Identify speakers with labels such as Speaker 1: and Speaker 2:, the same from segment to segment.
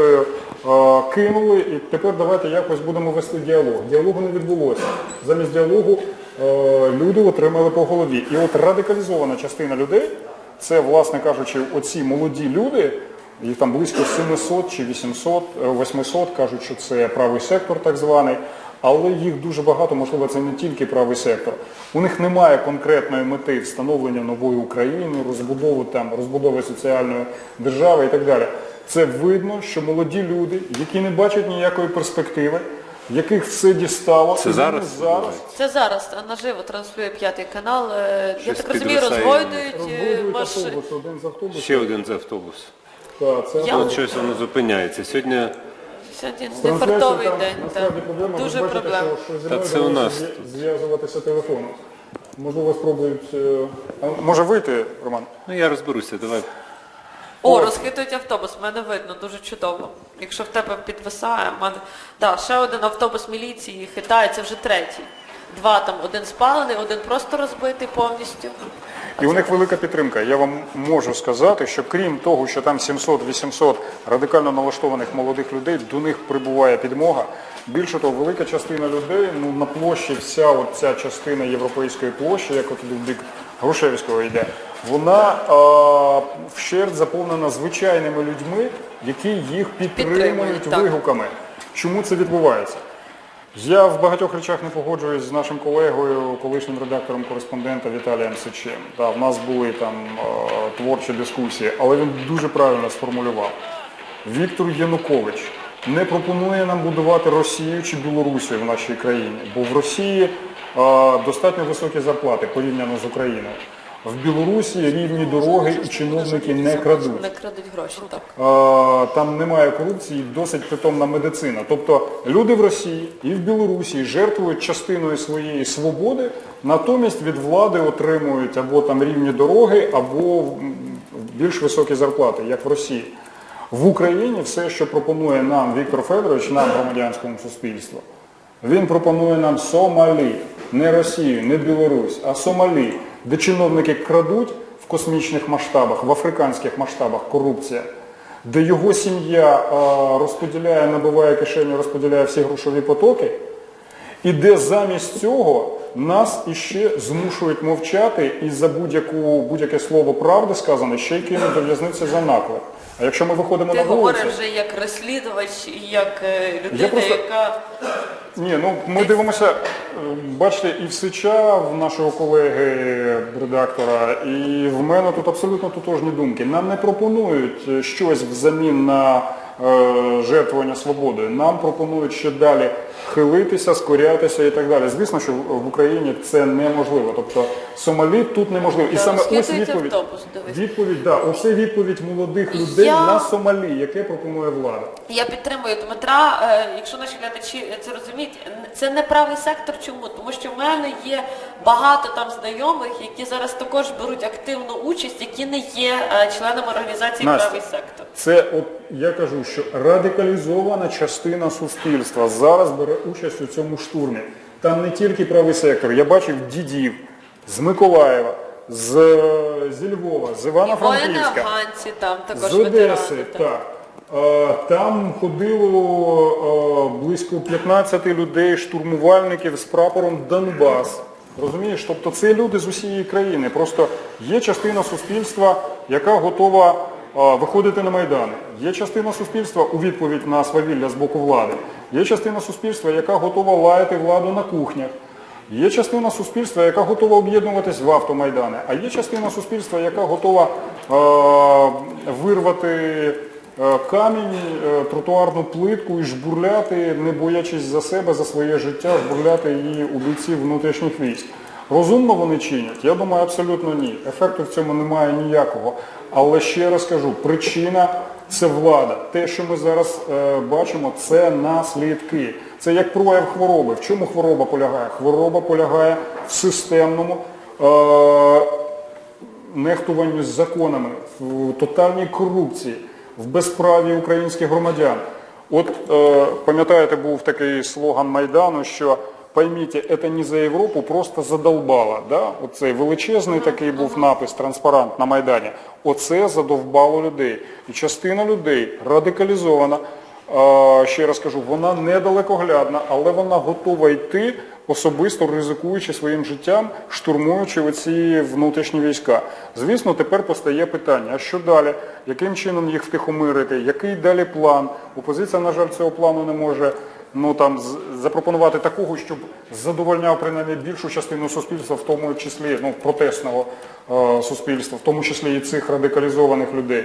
Speaker 1: зрештою е, кинули, і тепер давайте якось будемо вести діалог. Діалогу не відбулося. Замість діалогу е, люди отримали по голові. І от радикалізована частина людей, це, власне кажучи, оці молоді люди, їх там близько 700 чи 800, е, 800, кажуть, що це правий сектор так званий. Але їх дуже багато, можливо, це не тільки правий сектор. У них немає конкретної мети встановлення нової України, розбудови там, розбудови соціальної держави і так далі. Це видно, що молоді люди, які не бачать ніякої перспективи, яких все дістало,
Speaker 2: Це зараз
Speaker 1: зараз
Speaker 3: Це зараз наживо транслює п'ятий канал. Е, Я
Speaker 2: Щось
Speaker 3: так розумію,
Speaker 2: підвисає.
Speaker 3: розгойдують е,
Speaker 1: розбудують
Speaker 3: машини.
Speaker 1: автобус, один з автобусів.
Speaker 2: Ще один з автобус.
Speaker 1: Так, це
Speaker 3: Я-
Speaker 2: От щось воно зупиняється. Сьогодні
Speaker 3: Сьогодні не
Speaker 1: Трансляція
Speaker 3: фартовий
Speaker 1: там
Speaker 3: день.
Speaker 1: насправді проблема. Ви
Speaker 3: Дуже
Speaker 1: бачите,
Speaker 3: проблема.
Speaker 1: що, що зі
Speaker 2: Та
Speaker 1: мною
Speaker 2: це у нас
Speaker 1: зв'я- зв'язуватися телефоном. Можливо, спробують. е, а Може вийти, Роман?
Speaker 2: ну я розберуся, давай.
Speaker 3: О, розхитують автобус, мене видно, дуже чудово. Якщо в тебе підвисає, в мене. Да, ще один автобус міліції хитає, це вже третій. Два там, один спалений, один просто розбитий повністю.
Speaker 1: І у них велика підтримка. Я вам можу сказати, що крім того, що там 700-800 радикально налаштованих молодих людей, до них прибуває підмога. Більше того, велика частина людей, ну на площі вся от ця частина європейської площі, як от в бік Грушевського йде, вона е, вщерть заповнена звичайними людьми, які їх підтримують
Speaker 3: Підтримують, так.
Speaker 1: вигуками. Чому це відбувається? Я в багатьох речах не погоджуюсь з нашим колегою, колишнім редактором кореспондента Віталієм Сичем. Да, в нас були там е, творчі дискусії, але він дуже правильно сформулював. Віктор Янукович не пропонує нам будувати Росію чи Білорусію в нашій країні, бо в Росії достатньо високі зарплати порівняно з Україною. В Білорусі рівні дороги і чиновники не крадуть.
Speaker 3: Не крадуть гроші, так.
Speaker 1: Там немає корупції, досить притомна медицина. Тобто люди в Росії і в Білорусі жертвують частиною своєї свободи, натомість від влади отримують або там рівні дороги, або більш високі зарплати, як в Росії. В Україні все, що пропонує нам Віктор Федорович, нам громадянському суспільству, він пропонує нам Сомалі, не Росію, не Білорусь, а Сомалі, де чиновники крадуть в космічних масштабах, в африканських масштабах корупція, де його сім'я розподіляє, набиває кишеню, розподіляє всі грошові потоки, і де замість цього нас іще змушують мовчати і за будь-яке слово правди сказане ще й кинуть до в'язниці за наклеп. А якщо ми виходимо
Speaker 3: Ти
Speaker 1: на вулицю...
Speaker 3: говориш вже як розслідувач і як е, людина,
Speaker 1: просто-
Speaker 3: яка
Speaker 1: Ні, ну ми дивимося, е, бачите, і в Сича, в нашого колеги редактора, і в мене тут абсолютно тотожні думки. Нам не пропонують е, щось взамін на жертвування свободою. Нам пропонують ще далі хилитися, скорятися і так далі. Звісно, що в в Україні це неможливо. Тобто Сомалі тут неможливо. І саме ось відповідь.
Speaker 3: автобус.
Speaker 1: Відповідь, да, оце відповідь молодих людей
Speaker 3: Я-
Speaker 1: на Сомалі, яке пропонує влада.
Speaker 3: Я підтримую Дмитра. Е, Якщо наші глядачі це розуміють, це не правий сектор. Чому? Тому що в мене є багато там знайомих, які зараз також беруть активну участь, які не є е, членами організації
Speaker 1: Настя,
Speaker 3: Правий сектор.
Speaker 1: Це от я кажу, що радикалізована частина суспільства зараз бере участь у цьому штурмі. Там не тільки правий сектор. Я бачив дідів з Миколаєва, з, е, зі Львова, з
Speaker 3: воїни
Speaker 1: Івано-Франківська,
Speaker 3: афганці там також
Speaker 1: з Одеси.
Speaker 3: ветерани. Так.
Speaker 1: Е, Там ходило е, близько 15 людей, штурмувальників з прапором Донбас. Розумієш? Тобто це люди з усієї країни. Просто є частина суспільства, яка готова е, виходити на Майдани. Є частина суспільства у відповідь на свавілля з боку влади. Є частина суспільства, яка готова лаяти владу на кухнях. Є частина суспільства, яка готова об'єднуватись в автомайдани, а є частина суспільства, яка готова е, вирвати камінь, е, тротуарну плитку і жбурляти, не боячись за себе, за своє життя, жбурляти її у бійців внутрішніх військ. Розумно вони чинять? Я думаю, абсолютно ні. Ефекту в цьому немає ніякого. Але ще раз кажу, причина це влада. Те, що ми зараз е, бачимо, це наслідки. Це як прояв хвороби. В чому хвороба полягає? Хвороба полягає в системному е, нехтуванню з законами, в тотальній корупції, в безправі українських громадян. От е, пам'ятаєте, був такий слоган Майдану, що поймите, это не за Європу, просто задолбало. Да? Оцей величезний такий був напис, транспарант на Майдані. Оце задовбало людей. І частина людей радикалізована. Е, Ще раз кажу, вона недалекоглядна, але вона готова йти, особисто ризикуючи своїм життям, штурмуючи оці внутрішні війська. Звісно, тепер постає питання, а що далі? Яким чином їх втихомирити? Який далі план? Опозиція, на жаль, цього плану не може ну, там, запропонувати такого, щоб задовольняв принаймні більшу частину суспільства, в тому числі ну, протестного е, суспільства, в тому числі і цих радикалізованих людей.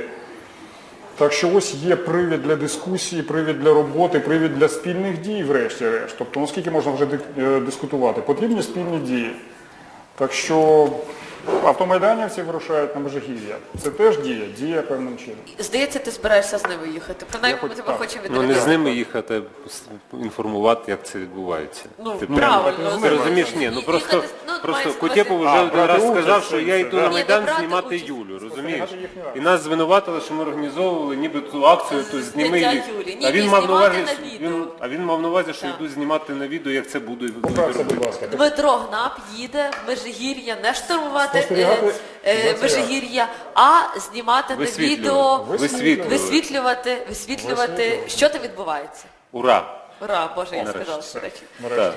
Speaker 1: Так що ось є привід для дискусії, привід для роботи, привід для спільних дій, врешті-решт. Тобто, наскільки можна вже е, дискутувати? Потрібні спільні дії. Так що автомайданівці вирушають на Межигір'я. Це теж дія, дія певним чином.
Speaker 3: Здається, ти збираєшся з ними їхати. Принаймні, ми тебе
Speaker 1: так.
Speaker 3: хочемо
Speaker 2: Ну не з ними їхати, а інформувати, як це відбувається.
Speaker 3: Ну,
Speaker 2: Ти
Speaker 3: правильно.
Speaker 2: Ти розумієш, ні, ну
Speaker 3: І-
Speaker 2: просто,
Speaker 3: їхати, ну,
Speaker 2: просто
Speaker 3: мається
Speaker 2: Кутєпов
Speaker 3: на увазі-
Speaker 2: вже один раз
Speaker 1: брати
Speaker 2: сказав,
Speaker 1: участь
Speaker 2: що
Speaker 1: в
Speaker 2: я
Speaker 1: цьому,
Speaker 2: йду на
Speaker 3: Ні,
Speaker 2: Майдан
Speaker 3: не брати
Speaker 2: знімати
Speaker 3: участь.
Speaker 2: Юлю, розумієш?
Speaker 1: Спостерігати їхню акцію.
Speaker 2: І нас звинуватили, що ми організовували ніби ту акцію, то зніми.
Speaker 3: Юлі. Ні,
Speaker 2: А він
Speaker 3: ні,
Speaker 2: мав на
Speaker 3: знімати
Speaker 2: увазі, він, а він мав на увазі, що
Speaker 3: Так.
Speaker 2: йду знімати на відео, як це буде.
Speaker 1: Поправся, будь ласка.
Speaker 3: Дмитро Гнап їде в Межигір'я не штурмувати
Speaker 1: Спостерігати
Speaker 3: е, е, а знімати на
Speaker 2: Висвітлювати.
Speaker 3: відео,
Speaker 2: Висвітлювати.
Speaker 3: висвітлювати, висвітлювати, що там відбувається.
Speaker 2: Ура!
Speaker 3: Ура, Боже, я
Speaker 2: Нарешті.
Speaker 3: сказала, що речі.
Speaker 1: Нарешті.
Speaker 2: Так.